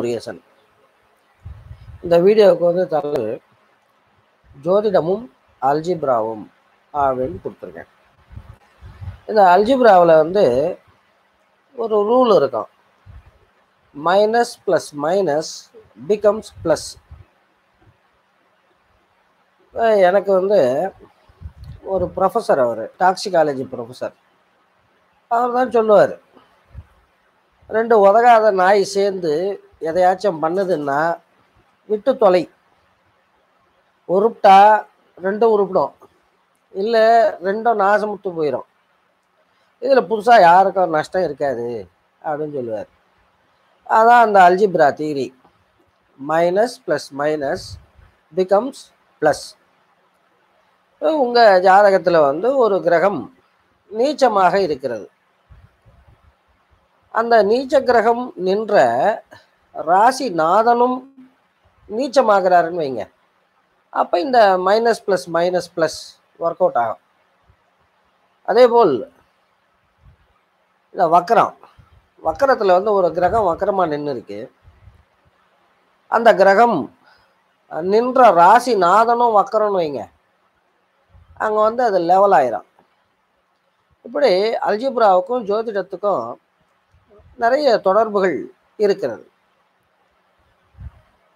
முருகேசன் இந்த வீடியோவுக்கு வந்து தலைவர் ஜோதிடமும் அல்ஜிப்ராவும் அப்படின்னு கொடுத்துருக்கேன். இந்த அல்ஜிப்ராவில் வந்து ஒரு ரூல் இருக்கும். Minus plus minus becomes plus. எனக்கு வந்து ஒரு ப்ரொஃபஸர் அவர் டாக்ஸிகாலஜி ப்ரொஃபஸர். அவர் தான் சொல்லுவார். ரெண்டு உதகாத நாய் சேர்ந்து எதையாச்சும் பண்ணுதுன்னா விட்டு தொலை. உருப்பிட்டா ரெண்டும் உருப்பிடும். இல்லை ரெண்டும் நாசமுத்து போயிடும். இதில் புதுசாக யாருக்கும் நஷ்டம் இருக்காது அப்படின்னு சொல்லுவார். அதான் அந்த algebra theory minus plus minus becomes plus உங்கள் ஜாதகத்தில் வந்து ஒரு கிரகம் நீச்சமாக இருக்கிறது. அந்த நீச்ச கிரகம் நின்ற ராசி நாதனும் நீச்சமாகிறாருன்னு வைங்க. அப்போ இந்த minus plus minus plus work out ஆகும். அதே போல் இந்த வக்கரம் வக்கரத்தில் வந்து ஒரு கிரகம் வக்கரமாக நின்று இருக்கு அந்த கிரகம் நின்ற ராசி நாதனும் வக்கரம்னு வைங்க. அங்கே வந்து அது லெவல் ஆயிரும். இப்படி அல்ஜிப்ராவுக்கும் ஜோதிடத்துக்கும் நிறைய தொடர்புகள் இருக்கிறது.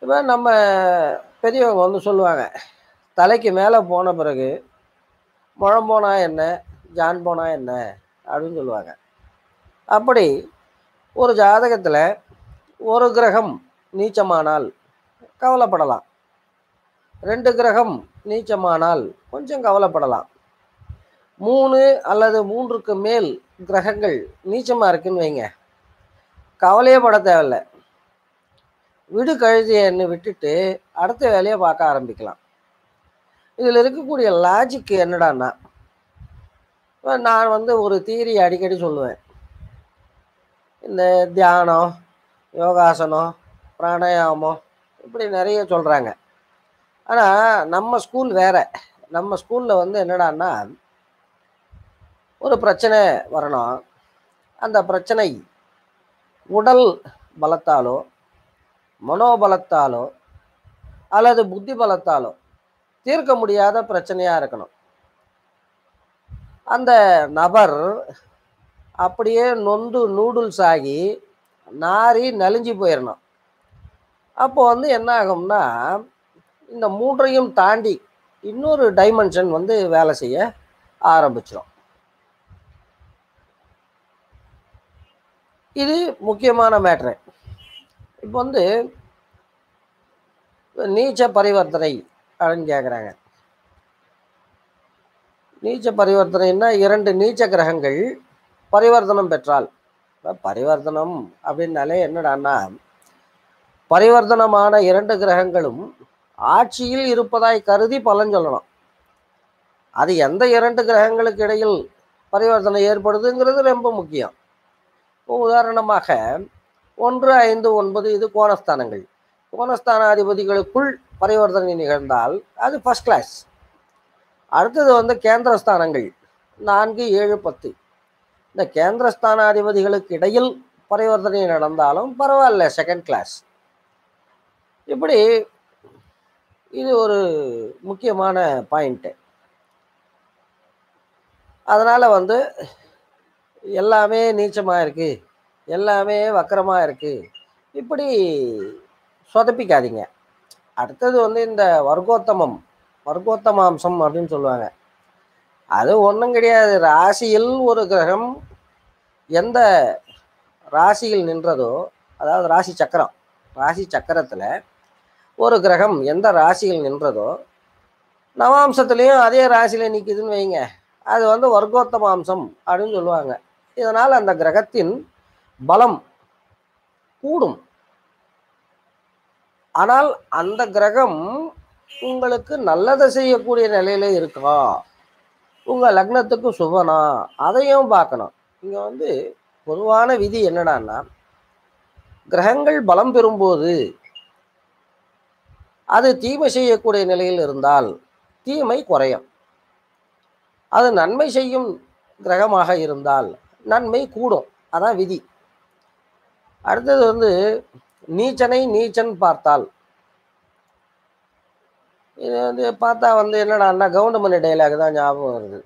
இப்போ நம்ம பெரியவங்க வந்து சொல்லுவாங்க தலைக்கு மேலே போன பிறகு முழம் போனா என்ன ஜான் போனா என்ன? அப்படின்னு சொல்லுவாங்க. அப்படி ஒரு ஜாதகத்தில் ஒரு கிரகம் நீச்சமானால் கவலைப்படலாம். ரெண்டு கிரகம் நீச்சமானால் கொஞ்சம் கவலைப்படலாம். மூணு அல்லது மூன்றுக்கு மேல் கிரகங்கள் நீச்சமாக இருக்குன்னு வைங்க. கவலையே பட தேவையில்ல. விடு கழுதியன்னு விட்டுட்டு அடுத்த வேலையை பார்க்க ஆரம்பிக்கலாம். இதில் இருக்கக்கூடிய லாஜிக் என்னடான்னா நான் வந்து ஒரு தீரி அடிக்கடி சொல்லுவேன். இந்த தியானம் யோகாசனம் பிராணாயாமம் இப்படி நிறைய சொல்கிறாங்க ஆனால் நம்ம ஸ்கூல் வேறு. நம்ம ஸ்கூலில் வந்து என்னடான்னா ஒரு பிரச்சனை வரணும். அந்த பிரச்சனை உடல் பலத்தாலோ மனோபலத்தாலோ அல்லது புத்தி பலத்தாலோ தீர்க்க முடியாத பிரச்சனையாக இருக்கணும். அந்த நபர் அப்படியே நொந்து நூடுல்ஸ் ஆகி நாரி நலிஞ்சு போயிடணும் அப்போ வந்து என்ன ஆகும்னா இந்த மூன்றையும் தாண்டி இன்னொரு டைமென்ஷன் வந்து வேலை செய்ய ஆரம்பிச்சிடும் இது முக்கியமான மேட்ரு இப்போ வந்து நீச்ச பரிவர்த்தனை அப்படின்னு கேட்குறாங்க நீச்ச பரிவர்த்தனைன்னா இரண்டு நீச்ச கிரகங்கள் பரிவர்த்தனம் பெற்றால். பரிவர்த்தனம் அப்படின்னாலே என்னடான்னா பரிவர்த்தனமான இரண்டு கிரகங்களும் ஆட்சியில் இருப்பதாய் கருதி பலன் சொல்லணும். அது எந்த இரண்டு கிரகங்களுக்கு இடையில் பரிவர்த்தனை ஏற்படுதுங்கிறது ரொம்ப முக்கியம். உதாரணமாக ஒன்று ஐந்து ஒன்பது இது கோணஸ்தானங்கள். கோணஸ்தானாதிபதிகளுக்குள் பரிவர்த்தனை நிகழ்ந்தால் அது ஃபஸ்ட் கிளாஸ் அடுத்தது வந்து கேந்திரஸ்தானங்கள். நான்கு ஏழு பத்து. இந்த கேந்திரஸ்தானாதிபதிகளுக்கு இடையில் பரிவர்த்தனை நடந்தாலும் பரவாயில்ல செகண்ட் கிளாஸ் இப்படி இது ஒரு முக்கியமான பாயிண்ட்டு அதனால் வந்து எல்லாமே நீச்சமாக இருக்குது எல்லாமே வக்கரமாக இருக்குது இப்படி சொதப்பிக்காதீங்க. அடுத்தது வந்து இந்த வர்க்கோத்தமம் வர்க்கோத்தமாம்சம் அப்படின்னு சொல்லுவாங்க. அது ஒன்றும் கிடையாது. ராசியில் ஒரு கிரகம் எந்த ராசியில் நின்றதோ அதாவது ராசி சக்கரம் ராசி சக்கரத்தில் ஒரு கிரகம் எந்த ராசியில் நின்றதோ நவாம்சத்துலேயும் அதே ராசியில் நிற்குதுன்னு வைங்க. அது வந்து வர்க்கோத்தமாம்சம் அப்படின்னு சொல்லுவாங்க. இதனால் அந்த கிரகத்தின் பலம் கூடும். ஆனால் அந்த கிரகம் உங்களுக்கு நல்லதை செய்யக்கூடிய நிலையில இருக்கா? உங்கள் லக்னத்துக்கு சுபனா? அதையும் பார்க்கணும். இங்கே வந்து பொதுவான விதி என்னடான்னா கிரகங்கள் பலம் பெறும்போது அது தீமை செய்யக்கூடிய நிலையில் இருந்தால் தீமை குறையும். அது நன்மை செய்யும் கிரகமாக இருந்தால் நன்மை கூடும். அதான் விதி. அடுத்தது வந்து நீச்சனை நீச்சன் பார்த்தால். இது வந்து பார்த்தா வந்து என்னடான்னா கவுண்டமணி டைலாக் தான் ஞாபகம் வருது.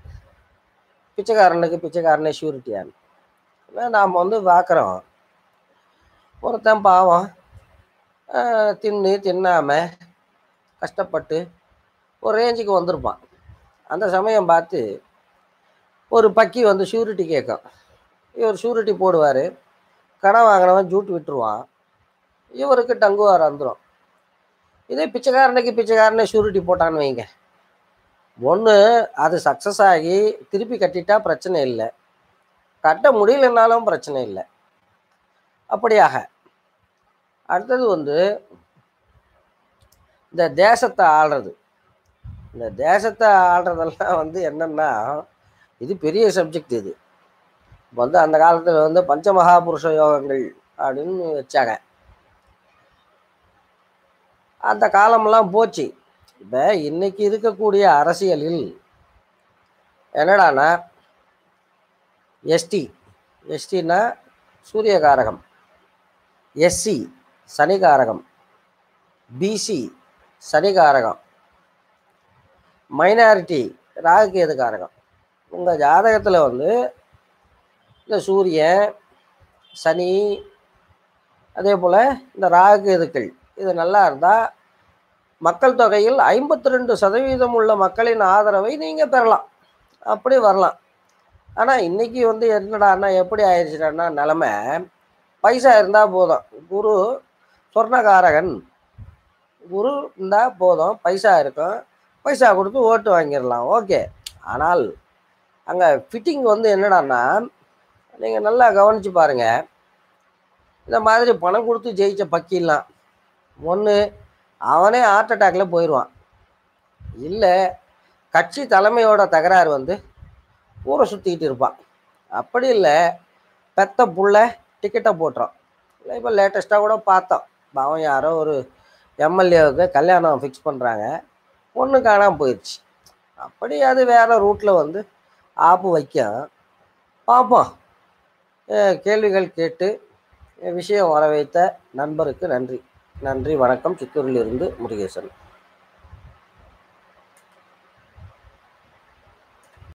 பிச்சைக்காரனுக்கு பிச்சைக்காரனே ஷூரிட்டியான் நாம் வந்து பார்க்குறோம். ஒருத்தன் பாவம் தின்னு தின்னாமல் கஷ்டப்பட்டு ஒரு ரேஞ்சுக்கு வந்திருப்பான். அந்த சமயம் பார்த்து ஒரு பக்கி வந்து ஷூரிட்டி கேட்கும். இவர் ஷூரிட்டி போடுவார். கடன் வாங்கினவன் ஜூட்டு விட்டுருவான். இவருக்கு டங்குவார் வந்துடும் இதே பிச்சைக்காரனுக்கு பிச்சைக்காரனே ஷூரிட்டி போட்டான்னு வைங்க. ஒன்று அது சக்ஸஸ் ஆகி திருப்பி கட்டிட்டா பிரச்சனை இல்லை. கட்ட முடியலனாலும் பிரச்சனை இல்லை. அப்படியாக. அடுத்தது வந்து இந்த தேசத்தை ஆள்றது. இந்த தேசத்தை ஆள்றதெல்லாம் வந்து என்னன்னா இது பெரிய சப்ஜெக்ட் இது. இப்போ வந்து அந்த காலத்தில் வந்து பஞ்சமகாபுருஷ யோகங்கள் அப்படின்னு வச்சாங்க. அந்த காலமெல்லாம் போச்சு. இப்போ இன்னைக்கு இருக்கக்கூடிய அரசியலில் என்னடான்னா எஸ்டி எஸ்டினா சூரியகாரகம் எஸ்சி சனிகாரகம் பிசி சனிகாரகம் மைனாரிட்டி ராகுகேது காரகம். உங்கள் ஜாதகத்தில் வந்து இந்த சூரியன் சனி அதே போல் இந்த ராகுகேதுக்கள் இது நல்லா இருந்தால் மக்கள் தொகையில் ஐம்பத்தி ரெண்டு சதவீதம் உள்ள மக்களின் ஆதரவை நீங்கள் பெறலாம். அப்படி வரலாம். ஆனால் இன்றைக்கி வந்து என்னடான்னா எப்படி ஆயிடுச்சுடான்னா நிலமை பைசா இருந்தால் போதும். குரு சொர்ணகாரகன். குரு இருந்தால் போதும். பைசா இருக்கும். பைசா கொடுத்து ஓட்டு வாங்கிடலாம். ஓகே. ஆனால் அங்கே ஃபிட்டிங் வந்து என்னடான்னா நீங்கள் நல்லா கவனித்து பாருங்கள் இந்த மாதிரி பணம் கொடுத்து ஜெயிச்ச பக்கிலாம் ஒன்று அவனே ஹார்ட் அட்டாக்ல போயிடுவான் இல்லை கட்சி தலைமையோட தகராறு வந்து ஊரை சுற்றிக்கிட்டு இருப்பான். அப்படி இல்லை பெத்த புள்ள டிக்கெட்டை போட்டுரும் இல்லை இப்போ லேட்டஸ்ட்டாக கூட பார்த்தோம். அவன் யாரோ ஒரு எம்எல்ஏவுக்கு கல்யாணம் ஃபிக்ஸ் பண்ணுறாங்க பொண்ணு காணாமல் போயிடுச்சு அப்படி அது வேறு ரூட்டில் வந்து ஆப்பு வைக்கும் பார்ப்போம். கேள்விகள் கேட்டு விஷயம் வர வைத்த நண்பருக்கு நன்றி. நன்றி வணக்கம். சித்தூரிலிருந்து முருகேசன்.